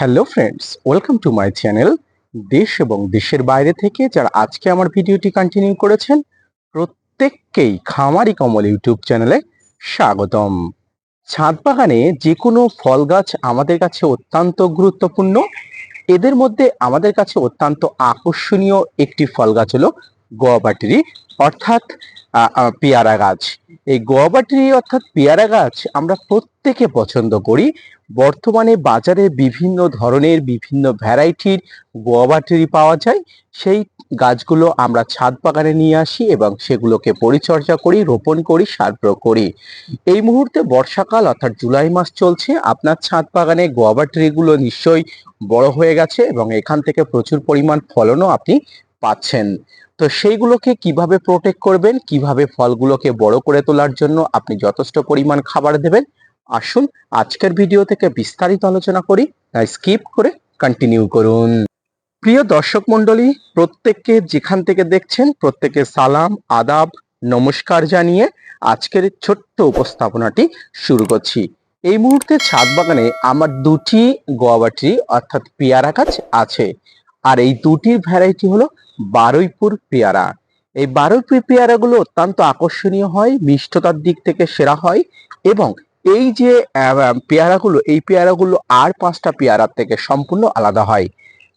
Hello friends welcome to my channel দেশ এবং দেশের বাইরে থেকে যারা আজকে আমার ভিডিওটি কন্টিনিউ করেছেন, প্রত্যেককেই খামারি কমল ইউটিউব চ্যানেলে স্বাগতম। ছাদ বাগানে যে কোনো ফল গাছ আমাদের কাছে অত্যন্ত গুরুত্বপূর্ণ। এদের মধ্যে আমাদের কাছে অত্যন্ত আকর্ষণীয় একটি ফল গাছ হলো গোয়াবাটিরি অর্থাৎ পেয়ারা গাছ। এই গোয়াবাটিরি অর্থাৎ পেয়ারা গাছ আমরা প্রত্যেকে পছন্দ করি। বর্তমানে বাজারে বিভিন্ন ধরনের বিভিন্ন ভ্যারাইটির গোয়াবাটেরি পাওয়া যায়। সেই গাছগুলো আমরা ছাদ বাগানে নিয়ে আসি এবং সেগুলোকে পরিচর্যা করি, রোপণ করি, সার প্রয়োগ করি। এই মুহূর্তে বর্ষাকাল অর্থাৎ জুলাই মাস চলছে। আপনার ছাদ বাগানে গোয়াবা ট্রিগুলো নিশ্চয়ই বড় হয়ে গেছে এবং এখান থেকে প্রচুর পরিমাণ ফলনও আপনি পাচ্ছেন। তো সেইগুলোকে কীভাবে প্রোটেক্ট করবেন, কীভাবে ফলগুলোকে বড় করে তোলার জন্য আপনি যথেষ্ট পরিমাণ খাবার দেবেন, আসুন আজকের ভিডিও থেকে বিস্তারিত আলোচনা করি, তাই স্কিপ করে কন্টিনিউ করুন। প্রিয় দর্শক মণ্ডলী, প্রত্যেককে যেখান থেকে দেখছেন, প্রত্যেকে সালাম, আদাব, নমস্কার জানিয়ে আজকের ছোট্ট উপস্থাপনাটি শুরু করছি। এই মুহূর্তে ছাদ বাগানে আমার দুটি গোয়াবাটি অর্থাৎ পেয়ারা গাছ, আছে। আর এই দুটির ভ্যারাইটি হলো বারুইপুর পেয়ারা। এই বারুইপুর পেয়ারাগুলো অত্যন্ত আকর্ষণীয় হয়, মিষ্টতার দিক থেকে সেরা হয় এবং এই যে পেয়ারাগুলো, এই পেয়ারাগুলো আর পাঁচটা পেয়ারার থেকে সম্পূর্ণ আলাদা হয়।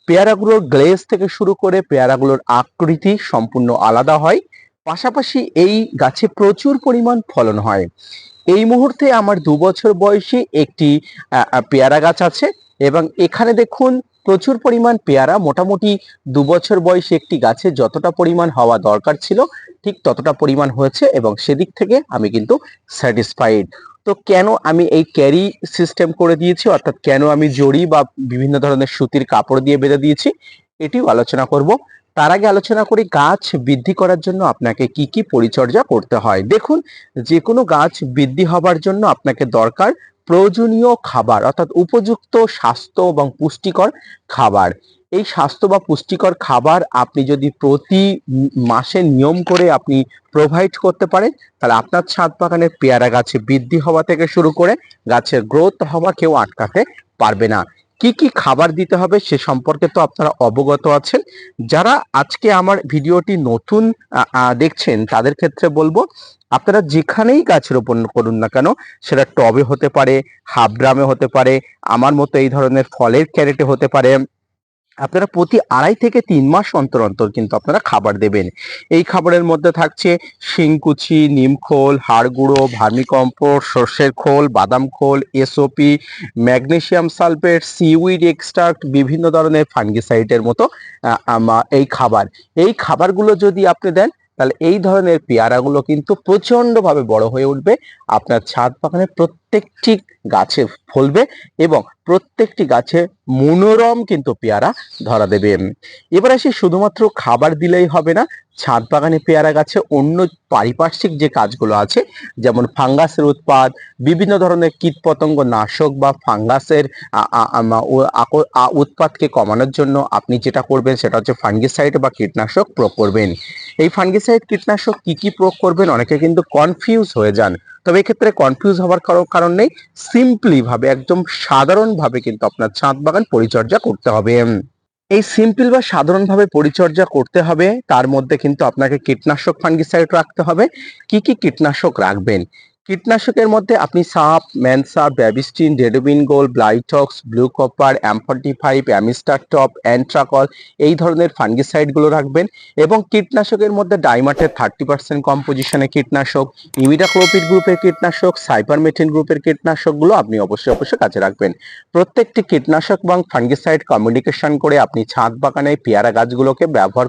পেয়ারাগুলোর গ্লেজ থেকে শুরু করে পেয়ারাগুলোর আকৃতি সম্পূর্ণ আলাদা হয়। পাশাপাশি এই গাছে প্রচুর পরিমাণ ফলন হয়। এই মুহূর্তে আমার দু বছর বয়সী একটি পেয়ারা গাছ আছে এবং এখানে দেখুন প্রচুর পরিমাণ পেয়ারা, মোটামুটি দু বছর বয়সী একটি গাছে যতটা পরিমাণ হওয়া দরকার ছিল, ঠিক ততটা পরিমাণ হয়েছে এবং সেদিক থেকে আমি কিন্তু স্যাটিসফাইড তো কেন আমি এই ক্যারি সিস্টেম করে দিয়েছি, অর্থাৎ কেন আমি জড়ি বা বিভিন্ন ধরনের সুতির কাপড় দিয়ে বেঁধে দিয়েছি, এটিও আলোচনা করব। তার আগে আলোচনা করি গাছ বৃদ্ধি করার জন্য আপনাকে কি কি পরিচর্যা করতে হয়। দেখুন যে কোনো গাছ বৃদ্ধি হবার জন্য আপনাকে দরকার প্রয়োজনীয় খাবার, অর্থাৎ উপযুক্ত স্বাস্থ্য এবং পুষ্টিকর খাবার। এই স্বাস্থ্য বা পুষ্টিকর খাবার আপনি যদি প্রতি মাসে নিয়ম করে আপনি প্রোভাইড করতে পারেন, তাহলে আপনার ছাদ বাগানের পেয়ারা গাছে বৃদ্ধি হওয়া থেকে শুরু করে গাছের গ্রোথ হওয়া কেউ আটকাতে পারবে না। কি কি খাবার দিতে হবে সে সম্পর্কে তো আপনারা অবগত আছেন। যারা আজকে আমার ভিডিওটি নতুন দেখছেন, তাদের ক্ষেত্রে বলব আপনারা যেখানেই গাছ রোপণ করুন না কেন, সেটা টবে হতে পারে হাফ ড্রামে হতে পারে, আমার মতো এই ধরনের ফলের ক্যারেটে হতে পারে। আপনারা প্রতি আড়াই থেকে তিন মাস অন্তর অন্তর কিন্তু আপনারা খাবার দেবেন। এই খাবারের মধ্যে থাকছে শিংকুচি, নিমখোল হাড় গুঁড়ো ভার্মিকম্পোস্ট, সর্ষের খোল, বাদাম খোল, SOP, magnesium sulphate, seaweed extract, বিভিন্ন ধরনের ফাঙ্গিসাইডের মতো এই খাবার। এই খাবারগুলো যদি আপনি দেন তাহলে এই ধরনের পেয়ারাগুলো কিন্তু প্রচন্ডভাবে বড় হয়ে উঠবে। আপনার ছাদ বাগানে প্রত্যেকটি গাছে ফলবে এবং প্রত্যেকটি গাছে মনোরম কিন্তু পেয়ারা ধরা দেবে। এবার আসি শুধুমাত্র খাবার দিলেই হবে না ছাদ বাগানে পেয়ারা গাছে অন্য পারিপার্শ্বিক যে কাজগুলো আছে, যেমন ফাঙ্গাসের উৎপাদ বিভিন্ন ধরনের কীটপতঙ্গ নাশক বা ফাঙ্গাসের উৎপাদকে কমানোর জন্য আপনি যেটা করবেন সেটা হচ্ছে ফাঙ্গিসাইড বা কীটনাশক প্রয়োগ করবেন। এই ফাঙ্গিসাইড, কীটনাশক কি কি প্রয়োগ করবেন অনেকে কিন্তু কনফিউজ হয়ে যান। তবে এক্ষেত্রে কনফিউজ হওয়ার কারো- কারণ নেই। সিম্পলি ভাবে, একদম সাধারণভাবে কিন্তু আপনার ছাদ বাগান পরিচর্যা করতে হবে। এই সিম্পল বা সাধারণভাবে পরিচর্যা করতে হবে, তার মধ্যে কিন্তু আপনাকে কীটনাশক ফাঙ্গিসাইড রাখতে হবে। কি কি কীটনাশক রাখবেন? কীটনাশকের মধ্যে আপনি সাপ, ম্যানসা, ব্যাবিস্টিন, ডেডোবিন গোল ব্লাইটক্স ব্লু কপার অ্যাম্ফর্টি ফাইভ অ্যামিস্টার টপ, অ্যান্ট্রাকল, এই ধরনের ফাঙ্গিসাইডগুলো রাখবেন এবং কীটনাশকের মধ্যে ডাইমাটের থার্টি পার্সেন্ট কম্পোজিশনের কীটনাশক ইমিডাক্লোপিড গ্রুপের কীটনাশক সাইপারমেথিন গ্রুপের কীটনাশকগুলো আপনি অবশ্যই অবশ্যই কাজে রাখবেন। প্রত্যেকটি কীটনাশক এবং ফাঙ্গিসাইড কমিউনিকেশন করে আপনি ছাদ বাগানে পেয়ারা গাছগুলোকে ব্যবহার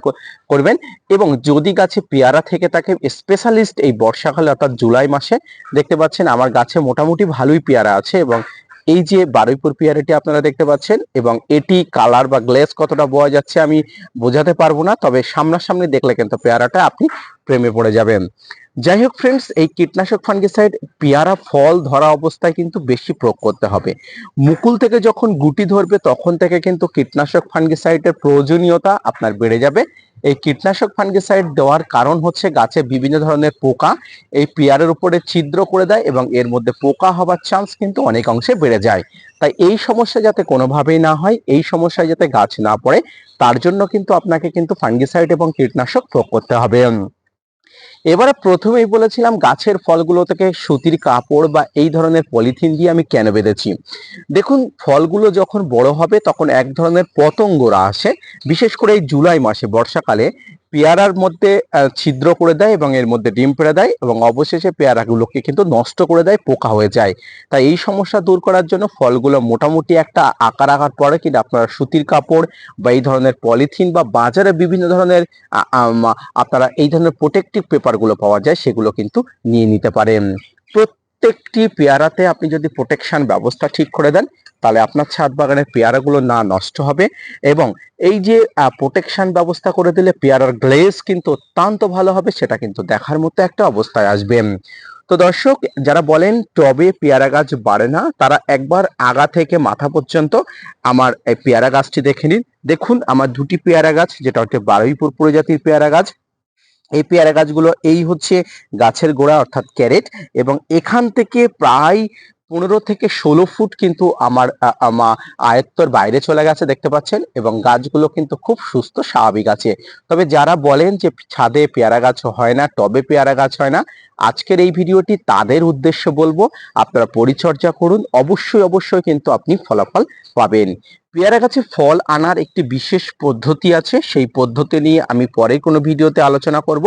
করবেন এবং যদি গাছে পেয়ারা থেকে থাকে স্পেশালিস্ট এই বর্ষাকালে অর্থাৎ জুলাই মাসে দেখতে পাচ্ছেন আমার গাছে মোটামুটি ভালোই পেয়ারা আছে এবং এই যে বারুইপুর পেয়ারাটি আপনারা দেখতে পাচ্ছেন এবং এটি কালার বা গ্লেস কতটা বোঝা যাচ্ছে আমি বোঝাতে পারব না, তবে সামনাসামনি দেখলে কিন্তু পেয়ারাটা আপনি প্রেমে পড়ে যাবেন। যাই হোক ফ্রেন্ডস এই কীটনাশক ফাঙ্গিসাইড পেয়ারা ফল ধরা অবস্থায় কিন্তু বেশি প্রয়োগ করতে হবে। মুকুল থেকে যখন গুটি ধরবে তখন থেকে কিন্তু কীটনাশক ফাঙ্গিসাইডের প্রয়োজনীয়তা আপনার বেড়ে যাবে। এই কীটনাশক ফাঙ্গিসাইড দেওয়ার কারণ হচ্ছে গাছে বিভিন্ন ধরনের পোকা। এই পেয়ারের উপরে ছিদ্র করে দেয় এবং এর মধ্যে পোকা হবার চান্স কিন্তু অনেক অংশে বেড়ে যায়। তাই এই সমস্যা যাতে কোনোভাবেই না হয়, এই সমস্যায় যাতে গাছ না পড়ে, তার জন্য কিন্তু আপনাকে কিন্তু ফাঙ্গিসাইড এবং কীটনাশক প্রয়োগ করতে হবে। এবারে প্রথমেই বলেছিলাম গাছের ফলগুলো থেকে সুতির কাপড় বা এই ধরনের পলিথিন দিয়ে আমি কেন বেঁধেছি। দেখুন, ফলগুলো যখন বড় হবে তখন এক ধরনের পতঙ্গরা আসে, বিশেষ করে এই জুলাই মাসে, বর্ষাকালে পেয়ারার মধ্যে ছিদ্র করে দেয় এবং এর মধ্যে ডিম পেড়ে দেয় এবং অবশেষে পেয়ারাগুলোকে কিন্তু নষ্ট করে দেয়, পোকা হয়ে যায়। তাই এই সমস্যা দূর করার জন্য ফলগুলো মোটামুটি একটা আকার আকার পরে কিন্তু আপনারা সুতির কাপড় বা এই ধরনের পলিথিন বা বাজারে বিভিন্ন ধরনের আপনারা এই ধরনের প্রোটেক্টিভ পেপারগুলো পাওয়া যায়, সেগুলো কিন্তু নিয়ে নিতে পারেন। প্রত্যেকটি পেয়ারাতে আপনি যদি প্রোটেকশন ব্যবস্থা ঠিক করে দেন তাহলে আপনার ছাদ বাগানের পেয়ারাগুলো না নষ্ট হবে এবং এই যে প্রোটেকশন ব্যবস্থা করে দিলে পেয়ারার গ্লেজ কিন্তু অত্যন্ত ভালো হবে, সেটা কিন্তু দেখার মতো একটা অবস্থায় আসবে। তো দর্শক, যারা বলেন টবে পেয়ারা গাছ বাড়ে না, তারা একবার আগা থেকে মাথা পর্যন্ত আমার এই পেয়ারা গাছটি দেখে নিন। দেখুন, আমার দুটি পেয়ারা গাছ, যেটা হচ্ছে বারুইপুর প্রজাতির পেয়ারা গাছ, এই পেয়ারা গাছগুলো এই হচ্ছে গাছের গোড়া অর্থাৎ ক্যারেট এবং এখান থেকে প্রায় পনেরো থেকে ষোলো ফুট কিন্তু আমার আয়ত্তর বাইরে চলে গেছে, দেখতে পাচ্ছেন, এবং গাছগুলো কিন্তু খুব সুস্থ, স্বাভাবিক আছে। তবে যারা বলেন যে ছাদে পেয়ারা গাছ হয় না, টবে পেয়ারা গাছ হয় না, আজকের এই ভিডিওটি তাদের উদ্দেশ্য বলব, আপনারা পরিচর্যা করুন, অবশ্যই অবশ্যই কিন্তু আপনি ফলাফল পাবেন। পেয়ারা গাছে ফল আনার একটি বিশেষ পদ্ধতি আছে, সেই পদ্ধতি নিয়ে আমি পরে কোনো ভিডিওতে আলোচনা করব।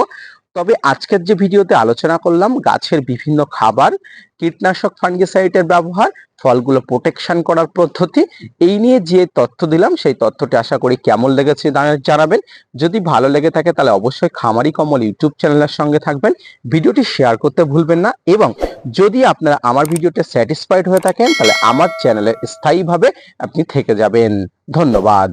তবে আজকের যে ভিডিওতে আলোচনা করলাম, গাছের বিভিন্ন খাবার, কীটনাশক ফাঙ্গিসাইডের ব্যবহার, ফলগুলো প্রোটেকশন করার পদ্ধতি, এই নিয়ে যে তথ্য দিলাম, সেই তথ্যটি আশা করি কেমন লেগেছে জানাবেন। যদি ভালো লেগে থাকে তাহলে অবশ্যই খামারি কমল ইউটিউব চ্যানেলের সঙ্গে থাকবেন। ভিডিওটি শেয়ার করতে ভুলবেন না এবং যদি আপনারা আমার ভিডিওতে স্যাটিসফাইড হয়ে থাকেন, তাহলে আমার চ্যানেলে স্থায়ীভাবে আপনি থেকে যাবেন। ধন্যবাদ।